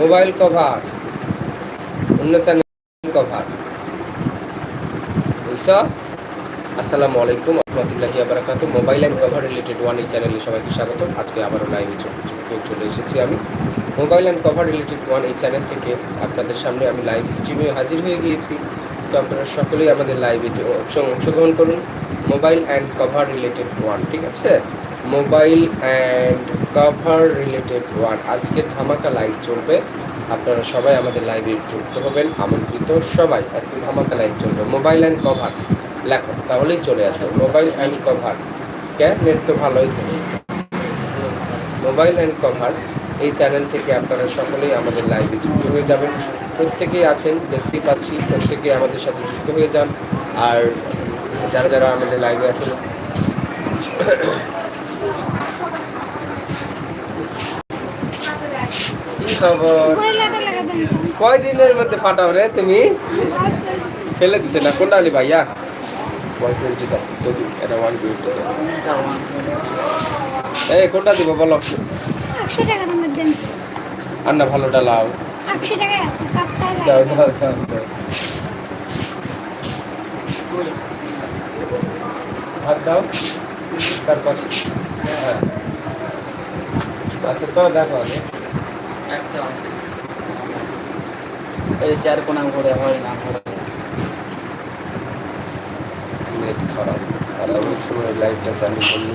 Mobile cover channel cover বুঝছ আসসালামু আলাইকুম রহমতুল্লাহি আবরাকাতু mobile and cover related one এই চ্যানেলে সবাইকে স্বাগত আজকে আবারও লাইভে চলে এসেছি আমি। Mobile and cover related one এই চ্যানেল থেকে আপনাদের সামনে আমি লাইভ স্ট্রিমে হাজির হয়ে গিয়েছি। তো আপনারা সকলেই আমাদের লাইভে অংশগ্রহণ করুন। Mobile and cover related one ঠিক আছে? Mobile and cover related one আজকে ধামাকা লাইভ চলবে। আপনারা সবাই আমাদের লাইভে যুক্ত হবেন। আমন্ত্রিত সবাই আজকে ধামাকা লাইভ চলবে। মোবাইল অ্যান্ড কভার লেখো, তাহলেই চলে আসবে। মোবাইল অ্যান্ড কভার কে নেট তো ভালোই তো। মোবাইল অ্যান্ড কভার এই চ্যানেল থেকে আপনারা সকলেই আমাদের লাইভে যুক্ত হয়ে যাবেন। প্রত্যেকেই আছেন, দেখতেই পাচ্ছি, প্রত্যেকেই আমাদের সাথে যুক্ত হয়ে যান। আর যারা যারা আমাদের লাইভে আছেন খবর? কয় দিনের মধ্যে ফাটাও রে তুমি? ফেলে দিছে না কোনটা আলি ভাইয়া? এই কোনটা দিব বলো? আর না ভালোটা লাও। দাও তার পাশে হ্যাঁ। আচ্ছা তো দেখো এই চার কোনা করে হয় না ঘুরে নেট খারাপ। খারাপ সময় লাইভটা চালু করলি